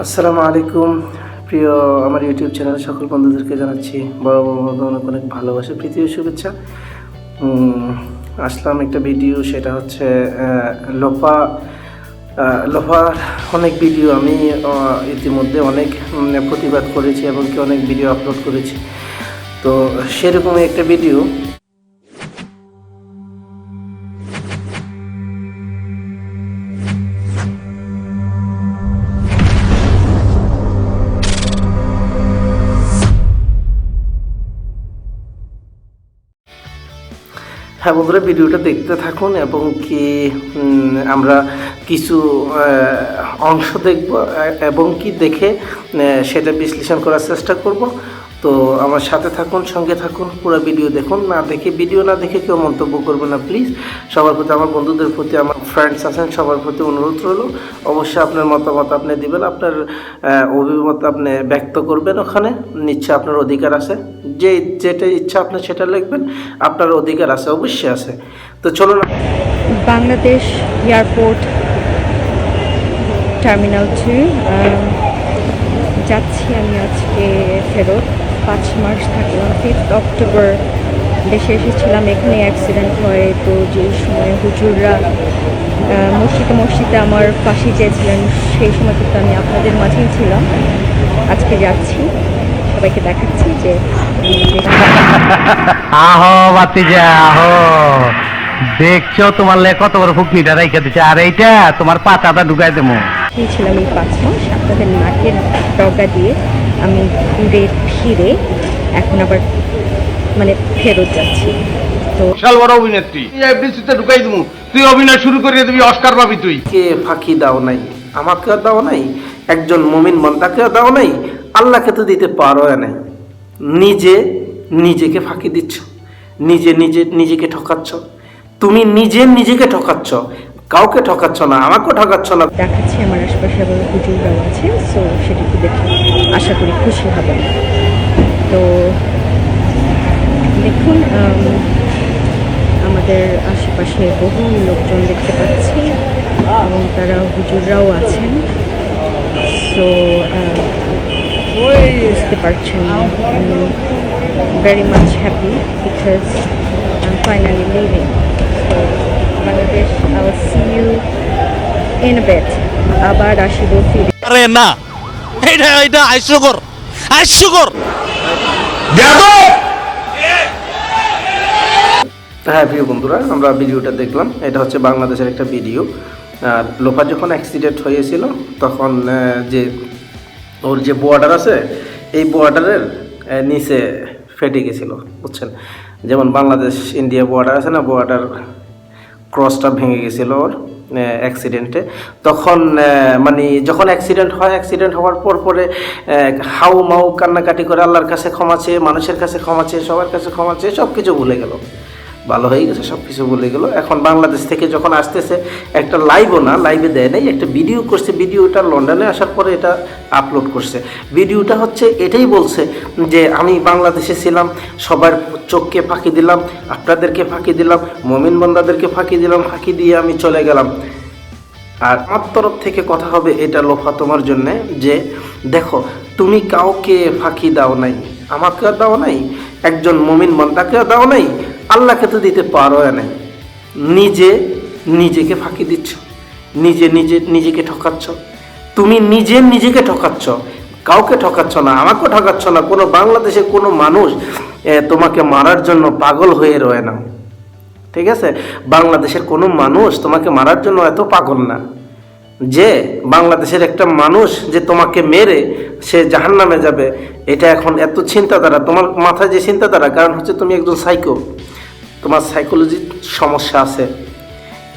আসসালামু আলাইকুম। প্রিয় আমার ইউটিউব চ্যানেলের সকল বন্ধুদেরকে জানাচ্ছি বড় বড় অনেক অনেক ভালোবাসা প্রীতি শুভেচ্ছা। আসলাম একটা ভিডিও সেটা হচ্ছে লোপা আহ, অনেক ভিডিও আমি ইতিমধ্যে অনেক প্রতিবাদ করেছি এবং কি অনেক ভিডিও আপলোড করেছি। তো সেরকমই একটা ভিডিও। হ্যাঁ বন্ধুরা, ভিডিওটা দেখতে থাকুন এবং কি আমরা কিছু অংশ দেখব এবং কি দেখে সেটা বিশ্লেষণ করার চেষ্টা করব। তো আমার সাথে থাকুন, সঙ্গে থাকুন, পুরো ভিডিও দেখুন। না দেখে, ভিডিও না দেখে কেউ মন্তব্য করবে না প্লিজ সবার প্রতি আমার, বন্ধুদের প্রতি আমার ফ্রেন্ডস আছেন, সবার প্রতি অনুরোধ রইল। অবশ্যই আপনার মতামত আপনি দিবেন, আপনার অভিমত আপনি ব্যক্ত করবেন ওখানে। নিশ্চয় আপনার অধিকার আছে। যে যেটা ইচ্ছা আপনি সেটা লিখবেন, আপনার অধিকার আছে, অবশ্যই আছে। তো চলুন। বাংলাদেশ এয়ারপোর্ট টার্মিনাল থ্রি যাচ্ছি আমি আজকে ফেরত। পাঁচ মাস থাকলাম ফিফথ অক্টোবর দেশে এসেছিলাম। এখানে অ্যাক্সিডেন্ট হয়। তো যে সময় হুজুররা মসজিদে মসজিদে আমার ফাঁসি চেয়েছিলেন সেই সময় কিন্তু আমি আপনাদের মাঝেই ছিলাম। আজকে যাচ্ছি। সবাইকে দেখাচ্ছি যে আহো বাতিজা আহো। দেখছ তোমার লে কত বড় ফুকনিটা রাইখা দিচ্ছে আর এইটা তোমার পাতাটা ঢুকাই দেবো। ছিলাম এই পাঁচ মাস। আপনাদের নাকের ডগা দিয়ে আমি ঘুরে ফিরে এখন আবার মানে ফেরত যাচ্ছি। তো বিশাল বড় অভিনেত্রী। এফডিসিতে ঢুকাই দিবো তুই অভিনয় শুরু করিয়ে দিবি অস্কার পাবি তুই। কে ফাঁকি দাও নাই? আমাকেও দাও নাই? একজন মমিন মন্দাকেও দাও নাই? আল্লাহকে তো দিতে পারো নাই নিজে নিজেকে ফাঁকি দিচ্ছ। নিজে নিজে নিজেকে ঠকাচ্ছ। তুমি নিজে নিজেকে ঠকাচ্ছ। কাউকে ঠকাচ্ছ না, আমাকেও ঠকাচ্ছ না। দেখাচ্ছি আমার আশপাশে আবার হুজুররাও আছে সো সেটুকু দেখে আশা করি খুশি হবেন। তো দেখুন আমাদের আশেপাশে বহু লোকজন দেখতে পাচ্ছি, এবং তারা হুজুররাও আছেন। সো বুঝতে পারছেন very much happy because I finally living Bangladesh I will see you in a bit. আবার আসিব ফিরে। আরে না এটা এটা হাস্যকর হাস্যকর। হ্যাঁ প্রিয় বন্ধুরা আমরা ভিডিওটা দেখলাম। এটা হচ্ছে বাংলাদেশের একটা ভিডিও। আর লোফা যখন অ্যাক্সিডেন্ট হয়েছিল তখন যে ওর যে বর্ডার আছে এই বর্ডারের নিচে ফেটে গেছিল বুঝছেন? যেমন বাংলাদেশ ইন্ডিয়া বর্ডার আছে না বর্ডার ক্রসটা ভেঙে গেছিল ওর অ্যাক্সিডেন্টে তখন মানে যখন অ্যাক্সিডেন্ট হয় অ্যাক্সিডেন্ট হওয়ার পর পরে হাউ মাউ কান্নাকাটি করে আল্লাহর কাছে ক্ষমা চেয়ে, মানুষের কাছে ক্ষমা চেয়ে, সবার কাছে ক্ষমা চেয়ে সব কিছু ভুলে গেল। ভালো হয়ে গেছে সব কিছু বলে গেলো। এখন বাংলাদেশ থেকে যখন আসতেছে, একটা লাইভও না লাইভে দেয় নাই, একটা ভিডিও করছে। ভিডিওটা লন্ডনে আসার পরে এটা আপলোড করছে। ভিডিওটা হচ্ছে এটাই বলছে যে, আমি বাংলাদেশে ছিলাম, সবার চোখকে ফাঁকি দিলাম, আপনাদেরকে ফাঁকি দিলাম, মমিন বন্দাদেরকে ফাঁকি দিলাম, ফাঁকি দিয়ে আমি চলে গেলাম। আর আমার তরফ থেকে কথা হবে এটা লোফা তোমার জন্যে যে, দেখো, তুমি কাউকে ফাঁকি দাও নাই, আমাকেও দাও নাই, একজন মমিন মন্দাকেও দাও নাই আল্লাহকে তো দিতে পারো নাই নিজে নিজেকে ফাঁকি দিচ্ছ। নিজে নিজে নিজেকে ঠকাচ্ছ। তুমি নিজে নিজেকে ঠকাচ্ছ। কাউকে ঠকাচ্ছ না, আমাকেও ঠকাচ্ছ না। কোনো বাংলাদেশে কোনো মানুষ তোমাকে মারার জন্য পাগল হয়ে রয়ে না। ঠিক আছে? বাংলাদেশের কোনো মানুষ তোমাকে মারার জন্য এত পাগল না। যে বাংলাদেশের একটা মানুষ যে তোমাকে মেরে সে জাহান নামে যাবে, এটা এখন এত চিন্তাধারা। তোমার মাথায় যে চিন্তাধারা, কারণ হচ্ছে তুমি একজন সাইকো তোমার সাইকোলজির সমস্যা আছে।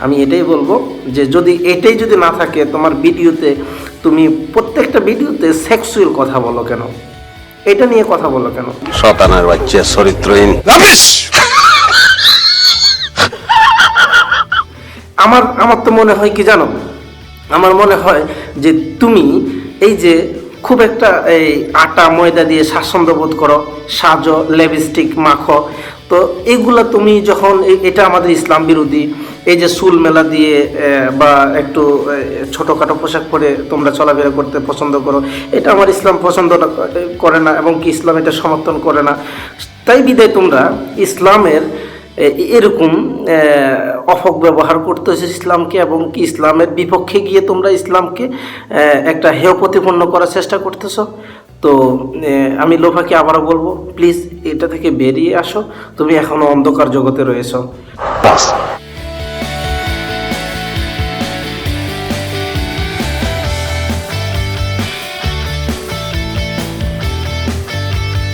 আমি এটাই বলব যে যদি এটাই যদি না থাকে তোমার ভিডিওতে তুমি প্রত্যেকটা ভিডিওতে সেক্সুয়াল কথা বলো কেন? এটা নিয়ে কথা বলো কেন? শতানের বাচ্চা চরিত্রহীন। আমার আমার তো মনে হয় কি জানো? আমার মনে হয় যে তুমি এই যে খুব একটা এই আটা ময়দা দিয়ে স্বাচ্ছন্দ্য বোধ করো সাজো লিপস্টিক মাখো তো এইগুলা তুমি যখন এটা আমাদের ইসলাম বিরোধী, এই যে চুল মেলা দিয়ে বা একটু ছোটোখাটো পোশাক পরে তোমরা চলাফেরা করতে পছন্দ করো, এটা আমার ইসলাম পছন্দ করে না এবং কি ইসলাম এটা সমর্থন করে না। তাই বিদায় তোমরা ইসলামের এরকম অপব্যবহার করতেছে ইসলামকে এবং কি ইসলামের বিপক্ষে গিয়ে তোমরা ইসলামকে একটা হেয় প্রতিপন্ন করার চেষ্টা করতেছো। তো আমি লোভাকে আবারও বলব প্লিজ এটা থেকে বেরিয়ে আসো। তুমি এখনও অন্ধকার জগতে রয়েছো।